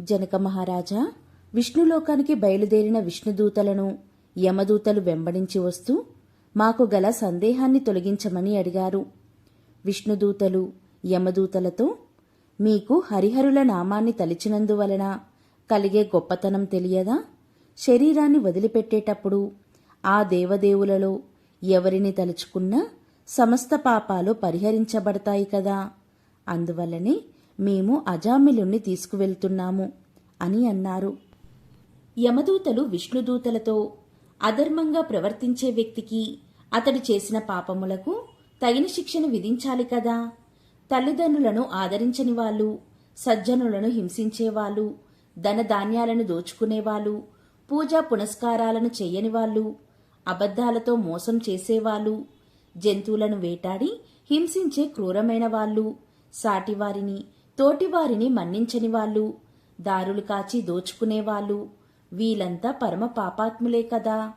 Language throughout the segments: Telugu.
జనక మహారాజా విష్ణులోకానికి బయలుదేరిన విష్ణుదూతలను యమదూతలు వెంబడించి వస్తూ మాకు గల సందేహాన్ని తొలగించమని అడిగారు. విష్ణుదూతలు యమదూతలతో మీకు హరిహరుల నామాన్ని తలిచినందువలన కలిగే గొప్పతనం తెలియదా? శరీరాన్ని వదిలిపెట్టేటప్పుడు ఆ దేవదేవులలో ఎవరిని తలుచుకున్నా సమస్త పాపాలు పరిహరించబడతాయి కదా? అందువల్లనే మేము అజామిలుణ్ణి తీసుకువెళ్తున్నాము అని అన్నారు. యమదూతలు విష్ణుదూతలతో అధర్మంగా ప్రవర్తించే వ్యక్తికి అతడు చేసిన పాపములకు తగిన శిక్షను విధించాలి కదా. తల్లిదండ్రులను ఆదరించని వాళ్ళు సజ్జనులను హింసించేవాళ్ళు ధనధాన్యాలను దోచుకునేవాళ్ళు పూజా పునస్కారాలను చెయ్యని వాళ్ళు అబద్ధాలతో మోసం చేసేవాళ్ళు జంతువులను వేటాడి హింసించే క్రూరమైన వాళ్ళు సాటివారిని తోటివారిని మన్నించని వాళ్ళు దారులు కాచి దోచుకునేవాళ్ళు వీళ్ళంతా పరమ పాపాత్ములే కదా.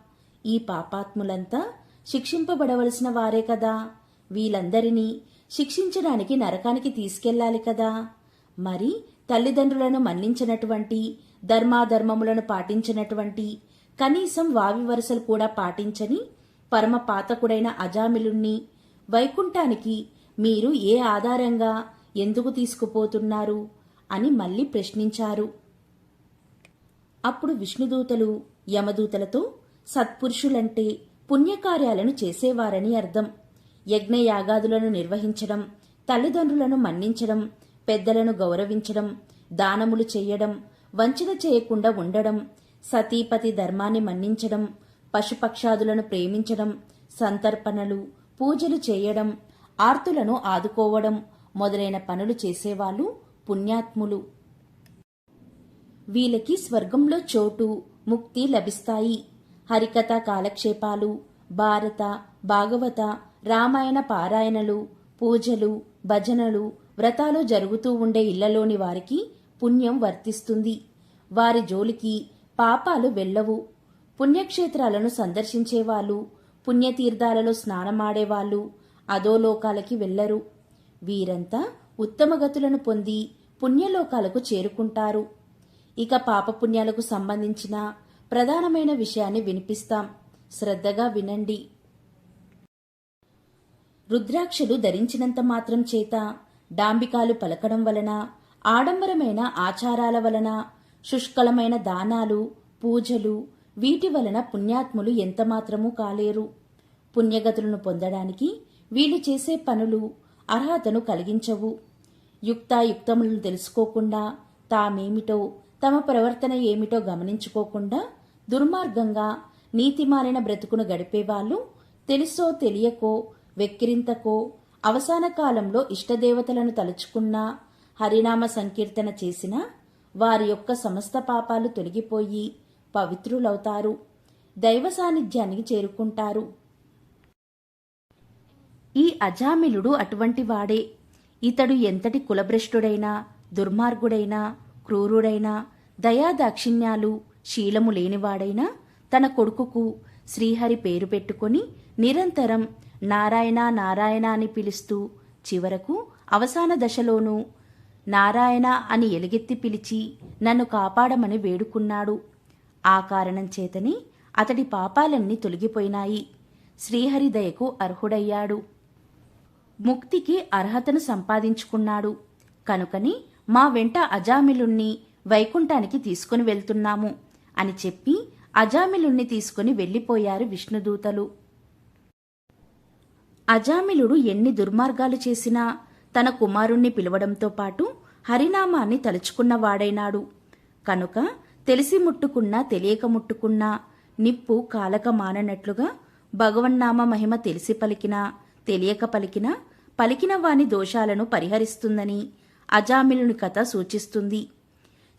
ఈ పాపాత్ములంతా శిక్షింపబడవలసిన వారే కదా. వీళ్ళందరినీ శిక్షించడానికి నరకానికి తీసుకెళ్ళాలి కదా. మరి తల్లిదండ్రులను మన్నించినటువంటి ధర్మాధర్మములను పాటించినటువంటి కనీసం వావి వరుసలు కూడా పాటించని పరమ పాతకుడైన అజామిలుణ్ణి వైకుంఠానికి మీరు ఏ ఆధారంగా ఎందుకు తీసుకుపోతున్నారు? అని మళ్ళీ ప్రశ్నించారు. అప్పుడు విష్ణుదూతలు యమదూతలతో సత్పురుషులంటే పుణ్యకార్యాలను చేసేవారని అర్థం. యజ్ఞయాగాదులను నిర్వహించడం తల్లిదండ్రులను మన్నించడం పెద్దలను గౌరవించడం దానములు చేయడం వంచన చేయకుండా ఉండడం సతీపతి ధర్మాన్ని మన్నించడం పశుపక్షాదులను ప్రేమించడం సంతర్పణలు పూజలు చేయడం ఆర్తులను ఆదుకోవడం మొదలైన పనులు చేసేవాళ్ళు పుణ్యాత్ములు. వీళ్ళకి స్వర్గంలో చోటు ముక్తి లభిస్తాయి. హరికథ కాలక్షేపాలు భారత భాగవత రామాయణ పారాయణలు పూజలు భజనలు వ్రతాలు జరుగుతూ ఉండే ఇళ్ళలోని వారికి పుణ్యం వర్తిస్తుంది. వారి జోలికి పాపాలు వెళ్ళవు. పుణ్యక్షేత్రాలను సందర్శించేవాళ్ళు పుణ్యతీర్థాలలో స్నానమాడేవాళ్ళు అధోలోకాలకి వెళ్ళరు వీరంతా ఉత్తమగతులను పొంది పుణ్యలోకాలకు చేరుకుంటారు. ఇక పాపపుణ్యాలకు సంబంధించిన ప్రధానమైన విషయాన్ని వినిపిస్తాం. శ్రద్ధగా వినండి. రుద్రాక్షలు ధరించినంత మాత్రం చేత డాంబికాలు పలకడం వలన ఆడంబరమైన ఆచారాల వలన శుష్కలమైన దానాలు పూజలు వీటి వలన పుణ్యాత్ములు ఎంతమాత్రమూ కాలేరు. పుణ్యగతులను పొందడానికి వీళ్ళు చేసే పనులు అర్హతను కలిగించవు. యుక్తాయుక్తములను తెలుసుకోకుండా తామేమిటో తమ ప్రవర్తన ఏమిటో గమనించుకోకుండా దుర్మార్గంగా నీతిమాలిన బ్రతుకును గడిపేవాళ్ళు తెలుసో తెలియకో వెక్కిరింతకో అవసాన కాలంలో ఇష్టదేవతలను తలుచుకున్నా హరినామ సంకీర్తన చేసినా వారి యొక్క సమస్త పాపాలు తొలగిపోయి పవిత్రులవుతారు. దైవ సాన్నిధ్యానికి చేరుకుంటారు. ఈ అజామిలుడు అటువంటి వాడే. ఇతడు ఎంతటి కులభ్రష్టుడైనా దుర్మార్గుడైనా క్రూరుడైనా దయాదాక్షిణ్యాలు శీలము లేనివాడైనా తన కొడుకుకు శ్రీహరి పేరు పెట్టుకొని నిరంతరం నారాయణ నారాయణ అని పిలుస్తూ చివరకు అవసాన దశలోనూ నారాయణ అని ఎలుగెత్తి పిలిచి నన్ను కాపాడమని వేడుకున్నాడు. ఆ కారణం చేతని అతడి పాపాలన్నీ తొలగిపోయినాయి. శ్రీహరి దయకు అర్హుడయ్యాడు. ముక్తికి అర్హతను సంపాదించుకున్నాడు. కనుకని మా వెంట అజామిలుణ్ణి వైకుంఠానికి తీసుకుని వెళ్తున్నాము అని చెప్పి అజామిలుణ్ణి తీసుకుని వెళ్ళిపోయారు విష్ణుదూతలు. అజామిలుడు ఎన్ని దుర్మార్గాలు చేసినా తన కుమారుణ్ణి పిలవడంతో పాటు హరినామాన్ని తలుచుకున్నవాడైనాడు. కనుక తెలిసి ముట్టుకున్నా తెలియక ముట్టుకున్నా నిప్పు కాలక మాననట్లుగా భగవన్నామ మహిమ తెలిసి పలికినా తెలియక పలికినా పలికిన వాని దోషాలను పరిహరిస్తుందని అజామిలుని కథ సూచిస్తుంది.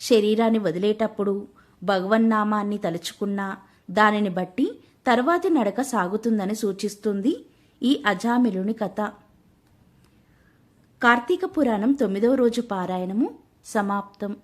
శరీరాన్ని వదిలేటప్పుడు భగవన్నామాన్ని తలుచుకున్నా దానిని బట్టి తర్వాతి నడక సాగుతుందని సూచిస్తుంది ఈ అజామిలుని కథ. కార్తీక పురాణం తొమ్మిదవ రోజు పారాయణము సమాప్తం.